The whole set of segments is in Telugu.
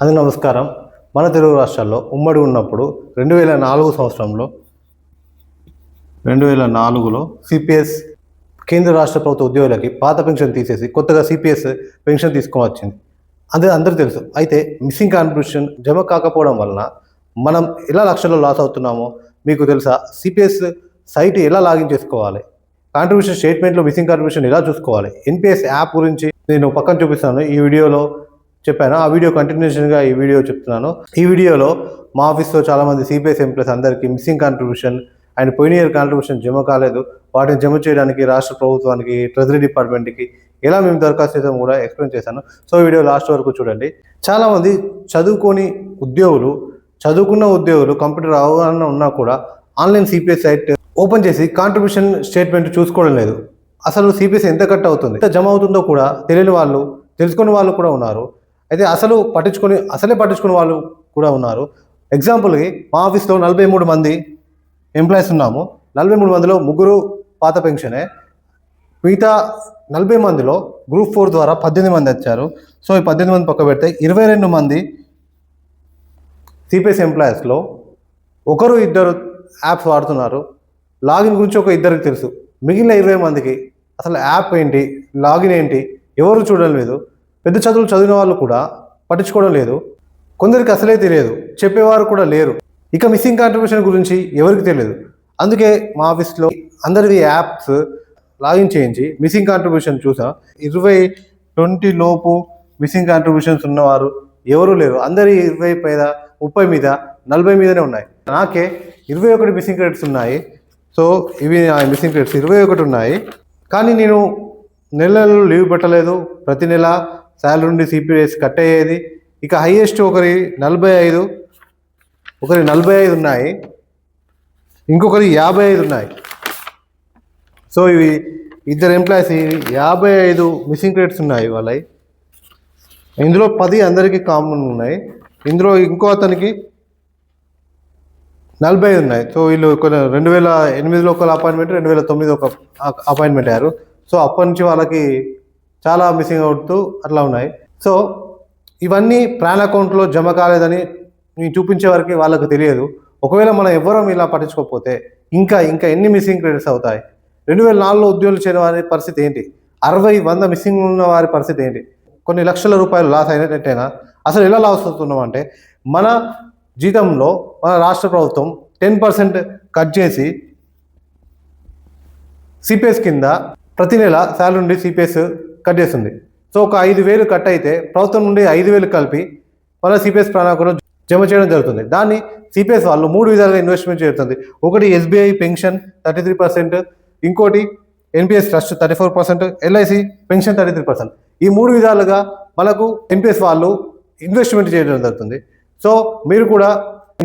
అది నమస్కారం. మన తెలుగు రాష్ట్రాల్లో ఉమ్మడి ఉన్నప్పుడు రెండు వేల నాలుగు సంవత్సరంలో రెండు వేల నాలుగులో సిపిఎస్ కేంద్ర రాష్ట్ర ప్రభుత్వ ఉద్యోగులకి పాత పెన్షన్ తీసేసి కొత్తగా సిపిఎస్ పెన్షన్ తీసుకొని వచ్చింది. అది అందరూ తెలుసు. అయితే మిస్సింగ్ కాంట్రిబ్యూషన్ జమ కాకపోవడం వలన మనం ఎలా లక్షల్లో లాస్ అవుతున్నామో మీకు తెలుసా? సిపిఎస్ సైట్ ఎలా లాగిన్ చేసుకోవాలి? కాంట్రిబ్యూషన్ స్టేట్మెంట్లో మిస్సింగ్ కాంట్రిబ్యూషన్ ఎలా చూసుకోవాలి? ఎన్పిఎస్ యాప్ గురించి నేను పక్కన చూపిస్తాను. ఈ వీడియోలో చెప్పాను. ఆ వీడియో కంటిన్యూషన్గా ఈ వీడియో చెప్తున్నాను. ఈ వీడియోలో మా ఆఫీస్లో చాలామంది సిపిఎస్ ఎంప్లాయీస్ అందరికీ మిస్సింగ్ కాంట్రిబ్యూషన్ అండ్ పోయిన ఇయర్ కాంట్రిబ్యూషన్ జమ కాలేదు. వాటిని జమ చేయడానికి రాష్ట్ర ప్రభుత్వానికి ట్రెజరీ డిపార్ట్మెంట్కి ఎలా మేము దరఖాస్తు చేసాము కూడా ఎక్స్ప్లెయిన్ చేశాను. సో వీడియో లాస్ట్ వరకు చూడండి. చాలామంది చదువుకొని ఉద్యోగులు చదువుకున్న ఉద్యోగులు కంప్యూటర్ అవగాహన ఉన్నా కూడా ఆన్లైన్ సిపిఎస్ సైట్ ఓపెన్ చేసి కాంట్రిబ్యూషన్ స్టేట్మెంట్ చూసుకోవడం లేదు. అసలు సిపిఎస్ ఎంత కట్ అవుతుంది? ఎంత జమ అవుతుందో కూడా తెలియని వాళ్ళు తెలుసుకునే వాళ్ళు కూడా ఉన్నారు. అయితే అసలు పట్టించుకొని అసలే పట్టించుకునే వాళ్ళు కూడా ఉన్నారు. ఎగ్జాంపుల్కి మా ఆఫీస్లో నలభై మూడు మంది ఎంప్లాయీస్ ఉన్నాము. నలభై మూడు మందిలో ముగ్గురు పాత పెన్షనే. మిగతా నలభై మందిలో గ్రూప్ ఫోర్ ద్వారా పద్దెనిమిది మంది వచ్చారు. సో ఈ పద్దెనిమిది మంది పక్క పెడితే ఇరవై రెండు మంది సిపిఎస్ ఎంప్లాయీస్లో ఒకరు ఇద్దరు యాప్స్ వాడుతున్నారు. లాగిన్ గురించి ఒక ఇద్దరికి తెలుసు. మిగిలిన ఇరవై మందికి అసలు యాప్ ఏంటి? లాగిన్ ఏంటి? ఎవరు చూడలేదు. పెద్ద చదువులు చదివిన వాళ్ళు కూడా పట్టించుకోవడం లేదు. కొందరికి అసలే తెలియదు. చెప్పేవారు కూడా లేరు. ఇక మిస్సింగ్ కాంట్రిబ్యూషన్ గురించి ఎవరికి తెలియదు. అందుకే మా ఆఫీస్లో అందరివి యాప్స్ లాగిన్ చేయించి మిస్సింగ్ కాంట్రిబ్యూషన్ చూసా. ఇరవై ట్వంటీ లోపు మిస్సింగ్ కాంట్రిబ్యూషన్స్ ఉన్నవారు ఎవరు లేరు. అందరి ఇరవై పైన ముప్పై మీద నలభై మీదనే ఉన్నాయి. నాకే ఇరవై ఒకటి మిస్సింగ్ క్రెడిట్స్ ఉన్నాయి. సో ఇవి నా మిస్సింగ్ క్రెడిట్స్. ఇరవై ఒకటి ఉన్నాయి. కానీ నేను నెలలు లీవ్ పెట్టలేదు. ప్రతి నెల శాలరీ నుండి సిపిఎస్ కట్ అయ్యేది. ఇక హైయెస్ట్ ఒకరి నలభై ఐదు ఒకరి నలభై ఐదు ఉన్నాయి. ఇంకొకరి యాభై ఐదు ఉన్నాయి. సో ఇవి ఇద్దరు ఎంప్లాయీస్ యాభై ఐదు మిస్సింగ్ క్రెడిట్స్ ఉన్నాయి వాళ్ళవి ఇందులో పది అందరికీ కామన్ ఉన్నాయి. ఇందులో ఇంకో అతనికి నలభై ఐదు ఉన్నాయి. సో వీళ్ళు రెండు వేల ఎనిమిదిలో ఒక అపాయింట్మెంట్ రెండు వేల తొమ్మిది ఒక అపాయింట్మెంట్ అయ్యారు. సో అప్పటి నుంచి వాళ్ళకి చాలా మిస్సింగ్ అవుతూ అట్లా ఉన్నాయి. సో ఇవన్నీ ప్రాణ అకౌంట్లో జమ కాలేదని నేను చూపించే వరకు వాళ్ళకు తెలియదు. ఒకవేళ మనం ఎవ్వరం ఇలా పట్టించుకోకపోతే ఇంకా ఇంకా ఎన్ని మిస్సింగ్ క్రెడిట్స్ అవుతాయి? రెండు వేల నాలుగులో ఉద్యోగులు చేయని వారి పరిస్థితి ఏంటి? అరవై వంద మిస్సింగ్ ఉన్న వారి పరిస్థితి ఏంటి? కొన్ని లక్షల రూపాయలు లాస్ అయినట్టేనా? అసలు ఎలా లాస్ అవుతున్నామంటే మన జీతంలో మన రాష్ట్ర ప్రభుత్వం టెన్ పర్సెంట్ కట్ చేసి సిపిఎస్ కింద ప్రతి నెల శాలరీ నుండి సిపిఎస్ కట్ చేస్తుంది. సో ఒక ఐదు వేలు కట్ అయితే ప్రభుత్వం నుండి ఐదు వేలు కలిపి మన సిపిఎస్ ప్రణాళికలో జమ చేయడం జరుగుతుంది. దాన్ని సిపిఎస్ వాళ్ళు మూడు విధాలుగా ఇన్వెస్ట్మెంట్ చేస్తుంది. ఒకటి SBI pension thirty three percent ఇంకోటి NPS trust thirty four percent LIC pension thirty three percent. ఈ మూడు విధాలుగా మనకు ఎన్పిఎస్ వాళ్ళు ఇన్వెస్ట్మెంట్ చేయడం జరుగుతుంది. సో మీరు కూడా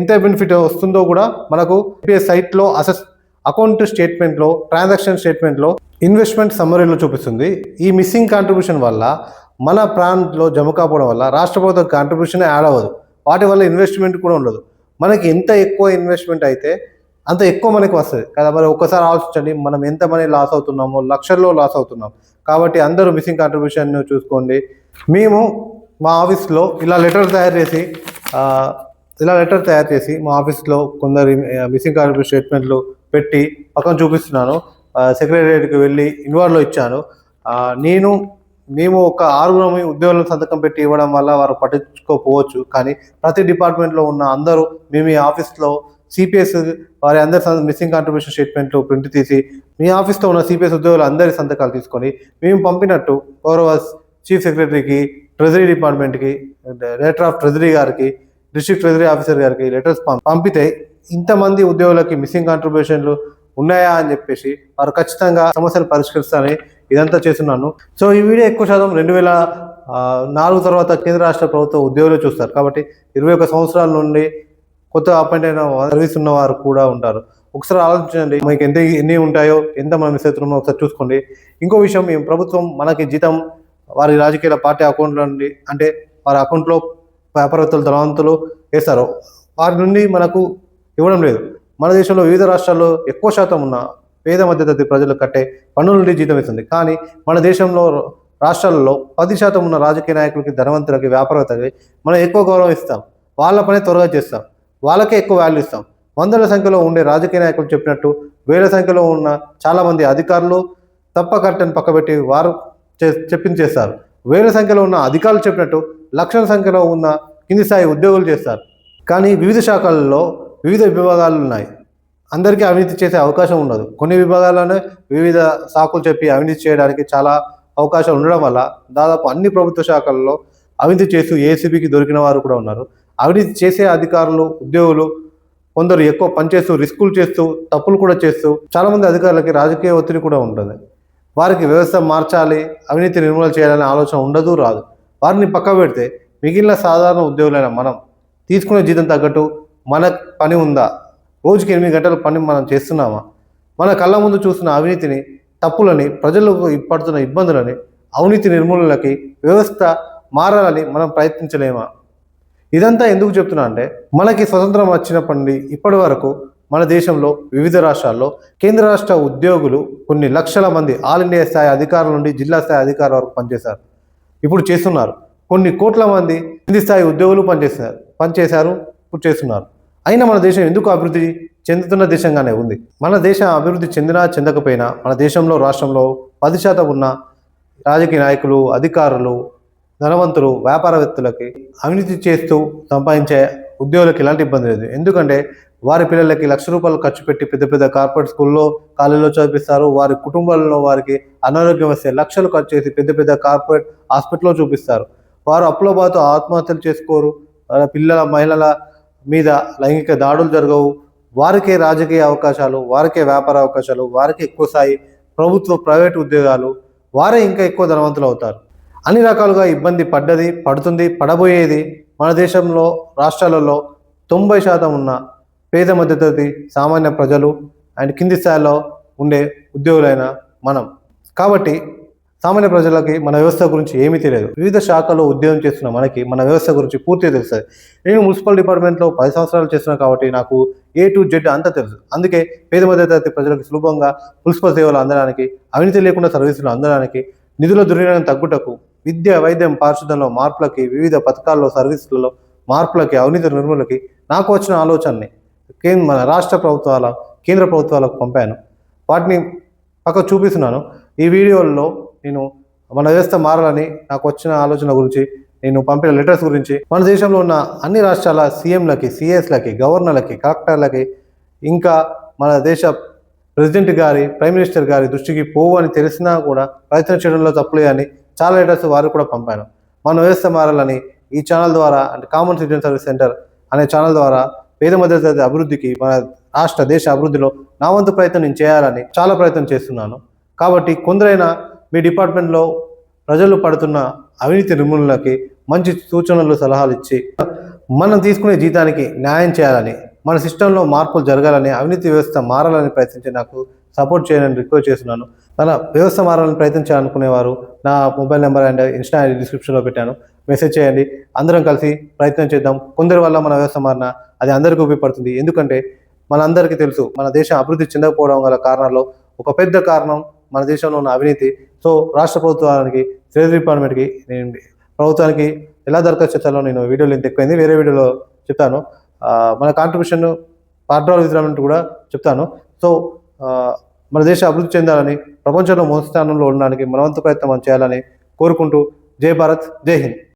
ఎంత బెనిఫిట్ వస్తుందో కూడా మనకు ఎన్పిఎస్ సైట్లో అసెస్ అకౌంట్ స్టేట్మెంట్లో ట్రాన్సాక్షన్ స్టేట్మెంట్లో ఇన్వెస్ట్మెంట్ సమ్మరీలో చూపిస్తుంది. ఈ మిస్సింగ్ కాంట్రిబ్యూషన్ వల్ల మన ప్రాంతంలో జమ కాకపోవడం వల్ల రాష్ట్ర ప్రభుత్వం కాంట్రిబ్యూషన్ యాడ్ అవ్వదు. వాటి వల్ల ఇన్వెస్ట్మెంట్ కూడా ఉండదు. మనకి ఎంత ఎక్కువ ఇన్వెస్ట్మెంట్ అయితే అంత ఎక్కువ మనకి వస్తుంది. కదా మరి ఒక్కసారి ఆలోచించండి మనం ఎంత మనీ లాస్ అవుతున్నామో లక్షల్లో లాస్ అవుతున్నాం. కాబట్టి అందరూ మిస్సింగ్ కాంట్రిబ్యూషన్ చూసుకోండి. మేము మా ఆఫీస్లో ఇలా లెటర్ తయారు చేసి ఇలా లెటర్ తయారు చేసి మా ఆఫీస్లో కొందరు మిస్సింగ్ కాంట్రిబ్యూషన్ స్టేట్మెంట్లు పెట్టి పక్కన చూపిస్తున్నాను. సెక్రటేరియట్కి వెళ్ళి ఇన్వాల్వ్లో ఇచ్చాను. నేను మేము ఒక ఆరుగురం ఉద్యోగులను సంతకం పెట్టి ఇవ్వడం వల్ల వారు పట్టించుకోకపోవచ్చు. కానీ ప్రతి డిపార్ట్మెంట్లో ఉన్న అందరూ మేము ఈ ఆఫీస్లో సిపిఎస్ వారి అందరి మిస్సింగ్ కాంట్రిబ్యూషన్ స్టేట్మెంట్లు ప్రింట్ తీసి మీ ఆఫీస్లో ఉన్న సిపిఎస్ ఉద్యోగులు అందరి సంతకాలు తీసుకొని మేము పంపినట్టు గౌరవ చీఫ్ సెక్రటరీకి ట్రెజరీ డిపార్ట్మెంట్కి డైరెక్టర్ ఆఫ్ ట్రెజరీ గారికి డిస్ట్రిక్ట్ ట్రెజరీ ఆఫీసర్ గారికి లెటర్స్ పంపితే ఇంతమంది ఉద్యోగులకి మిస్సింగ్ కాంట్రిబ్యూషన్లు ఉన్నాయా అని చెప్పేసి వారు ఖచ్చితంగా సమస్యలు పరిష్కరిస్తారని ఇదంతా చేస్తున్నాను. సో ఈ వీడియో ఎక్కువ శాతం రెండు వేల నాలుగు తర్వాత కేంద్ర రాష్ట్ర ప్రభుత్వ ఉద్యోగులు చూస్తారు. కాబట్టి ఇరవై ఒక సంవత్సరాల నుండి కొత్త అపాయింట్ అయిన సర్వీస్ ఉన్న వారు కూడా ఉంటారు. ఒకసారి ఆలోచించండి మనకి ఎంత ఎన్ని ఉంటాయో ఎంత మనం మిస్ అవుతున్నామో ఒకసారి చూసుకోండి. ఇంకో విషయం ఈ ప్రభుత్వం మనకి జీతం వారి రాజకీయ పార్టీ అకౌంట్లో నుండి అంటే వారి అకౌంట్లో వ్యాపారవేత్తలు ధనవంతులు వేస్తారు. వారి నుండి మనకు ఇవ్వడం లేదు. మన దేశంలో వివిధ రాష్ట్రాల్లో ఎక్కువ శాతం ఉన్న పేద మధ్యతరగతి ప్రజలు కట్టే పన్నుల నుండి జీతం ఇస్తుంది. కానీ మన దేశంలో రాష్ట్రాలలో పది శాతం ఉన్న రాజకీయ నాయకులకి ధనవంతులకి వ్యాపారవేత్తలకి మనం ఎక్కువ గౌరవం ఇస్తాం. వాళ్ళ పని త్వరగా చేస్తాం. వాళ్ళకే ఎక్కువ వాల్యూ ఇస్తాం. వందల సంఖ్యలో ఉండే రాజకీయ నాయకులు చెప్పినట్టు వేల సంఖ్యలో ఉన్న చాలామంది అధికారులు తప్ప కట్టని పక్కబెట్టి వారు చే- చెప్పింది చేస్తారు. వేల సంఖ్యలో ఉన్న అధికారులు చెప్పినట్టు లక్షల సంఖ్యలో ఉన్న కింది స్థాయి ఉద్యోగులు చేస్తారు. కానీ వివిధ శాఖల్లో వివిధ విభాగాలు ఉన్నాయి. అందరికీ అవినీతి చేసే అవకాశం ఉండదు. కొన్ని విభాగాల్లోనే వివిధ సాకులు చెప్పి అవినీతి చేయడానికి చాలా అవకాశం ఉండడం వల్ల దాదాపు అన్ని ప్రభుత్వ శాఖల్లో అవినీతి చేస్తూ ఏసీబీకి దొరికిన వారు కూడా ఉన్నారు. అవినీతి చేసే అధికారులు ఉద్యోగులు కొందరు ఎక్కువ పనిచేస్తూ రిస్కులు చేస్తూ తప్పులు కూడా చేస్తూ చాలామంది అధికారులకి రాజకీయ ఒత్తిడి కూడా ఉంటుంది. వారికి వ్యవస్థ మార్చాలి అవినీతి నిర్మూలన చేయాలనే ఆలోచన ఉండదు రాదు. వారిని పక్క పెడితే మిగిలిన సాధారణ ఉద్యోగులైన మనం తీసుకునే జీతం తగ్గట్టు మన పని ఉందా? రోజుకి ఎనిమిది గంటల పని మనం చేస్తున్నామా? మన కళ్ళ ముందు చూసిన అవినీతిని తప్పులని ప్రజలకు పడుతున్న ఇబ్బందులని అవినీతి నిర్మూలనకి వ్యవస్థ మారాలని మనం ప్రయత్నించలేమా? ఇదంతా ఎందుకు చెప్తున్నా అంటే మనకి స్వతంత్రం వచ్చినప్పటి నుండి ఇప్పటి వరకు మన దేశంలో వివిధ రాష్ట్రాల్లో కేంద్ర రాష్ట్ర ఉద్యోగులు కొన్ని లక్షల మంది ఆల్ ఇండియా స్థాయి అధికారుల నుండి జిల్లా స్థాయి అధికారుల వరకు పనిచేశారు. ఇప్పుడు చేస్తున్నారు. కొన్ని కోట్ల మంది కింది స్థాయి ఉద్యోగులు పనిచేస్తున్నారు పనిచేశారు. చేస్తున్నారు. అయినా మన దేశం ఎందుకు అభివృద్ధి చెందుతున్న దేశంగానే ఉంది? మన దేశం అభివృద్ధి చెందినా చెందకపోయినా మన దేశంలో రాష్ట్రంలో పది శాతం ఉన్న రాజకీయ నాయకులు అధికారులు ధనవంతులు వ్యాపారవేత్తలకి అవినీతి చేస్తూ సంపాదించే ఉద్యోగులకు ఎలాంటి ఇబ్బంది లేదు. ఎందుకంటే వారి పిల్లలకి లక్ష రూపాయలు ఖర్చు పెట్టి పెద్ద పెద్ద కార్పొరేట్ స్కూల్లో కాలేజీలో చదివిస్తారు. వారి కుటుంబాల్లో వారికి అనారోగ్యం వస్తే లక్షలు ఖర్చు చేసి పెద్ద పెద్ద కార్పొరేట్ హాస్పిటల్లో చూపిస్తారు. వారు అప్పుల బాధతో ఆత్మహత్యలు చేసుకోరు. వాళ్ళ పిల్లల మహిళల మీద లైంగిక దాడులు జరగవు. వారికే రాజకీయ అవకాశాలు వారికే వ్యాపార అవకాశాలు వారికే ఎక్కువ స్థాయి ప్రభుత్వ ప్రైవేట్ ఉద్యోగాలు వారే ఇంకా ఎక్కువ ధనవంతులు అవుతారు. అన్ని రకాలుగా ఇబ్బంది పడ్డది పడుతుంది పడబోయేది మన దేశంలో రాష్ట్రాలలో తొంభై శాతం ఉన్న పేద మధ్యతరగతి సామాన్య ప్రజలు అండ్ కింది స్థాయిలో ఉండే ఉద్యోగులైన మనం. కాబట్టి సామాన్య ప్రజలకి మన వ్యవస్థ గురించి ఏమీ తెలియదు. వివిధ శాఖల్లో ఉద్యోగం చేస్తున్న మనకి మన వ్యవస్థ గురించి పూర్తిగా తెలుస్తుంది. నేను మున్సిపల్ డిపార్ట్మెంట్లో పది సంవత్సరాలు చేస్తున్నా కాబట్టి నాకు ఏ టు జెడ్ అంతా తెలుసు. అందుకే పేద మధ్యతరగతి ప్రజలకు సులభంగా మున్సిపల్ సేవలు అందడానికి అవినీతి లేకుండా సర్వీసులు అందడానికి నిధుల దుర్వినియోగం తగ్గుటకు విద్య వైద్యం పారిశుద్ధ్యంలో మార్పులకి వివిధ పథకాల్లో సర్వీసులలో మార్పులకి అవినీతి నిర్మూలనకి నాకు వచ్చిన ఆలోచనని కేంద్ర మన రాష్ట్ర ప్రభుత్వాల కేంద్ర ప్రభుత్వాలకు పంపాను. వాటిని పక్క చూపిస్తున్నాను. ఈ వీడియోల్లో నేను మన వ్యవస్థ మారాలని నాకు వచ్చిన ఆలోచన గురించి నేను పంపిన లెటర్స్ గురించి మన దేశంలో ఉన్న అన్ని రాష్ట్రాల సీఎంలకి సిఎస్లకి గవర్నర్లకి కలెక్టర్లకి ఇంకా మన దేశ ప్రెసిడెంట్ గారి ప్రైమ్ మినిస్టర్ గారి దృష్టికి పోవు అని తెలిసినా కూడా ప్రయత్నం చేయడంలో తప్పులే అని చాలా లెటర్స్ వారు కూడా పంపాను మన వ్యవస్థ మారాలని ఈ ఛానల్ ద్వారా అంటే కామన్ సిటిజన్ సర్వీస్ సెంటర్ అనే ఛానల్ ద్వారా పేద మధ్యతరగతి అభివృద్ధికి మన రాష్ట్ర దేశ అభివృద్ధిలో నా వంతు ప్రయత్నం నేను చేయాలని చాలా ప్రయత్నం చేస్తున్నాను. కాబట్టి కొందరైనా మీ డిపార్ట్మెంట్లో ప్రజలు పడుతున్న అవినీతి నిర్మూలనకి మంచి సూచనలు సలహాలు ఇచ్చి మనం తీసుకునే జీతానికి న్యాయం చేయాలని మన సిస్టంలో మార్పులు జరగాలని అవినీతి వ్యవస్థ మారాలని ప్రయత్నించి నాకు సపోర్ట్ చేయాలని రిక్వెస్ట్ చేస్తున్నాను. మన వ్యవస్థ మారాలని ప్రయత్నించాలనుకునేవారు నా mobile number and insta ID డిస్క్రిప్షన్లో పెట్టాను. మెసేజ్ చేయండి. అందరం కలిసి ప్రయత్నం చేద్దాం. కొందరి వల్ల మన వ్యవస్థ మారిన అది అందరికీ ఉపయోగపడుతుంది. ఎందుకంటే మనందరికీ తెలుసు మన దేశం అభివృద్ధి చెందకపోవడం గల కారణాల్లో ఒక పెద్ద కారణం మన దేశంలో ఉన్న అవినీతి. సో రాష్ట్ర ప్రభుత్వానికి ట్రెజరీ డిపార్ట్మెంట్కి నేను ప్రభుత్వానికి ఎలా దరఖాస్తు చేస్తానో నేను వీడియోలో ఇంత ఎక్కువైంది. వేరే వీడియోలో చెప్తాను. మన కాంట్రిబ్యూషన్ పార్ట్నర్ విధానం కూడా చెప్తాను. సో మన దేశం అభివృద్ధి చెందాలని ప్రపంచంలో మొదటి స్థానంలో ఉండడానికి మనవంతు ప్రయత్నం మనం చేయాలని కోరుకుంటూ జై భారత్ జై హింద్.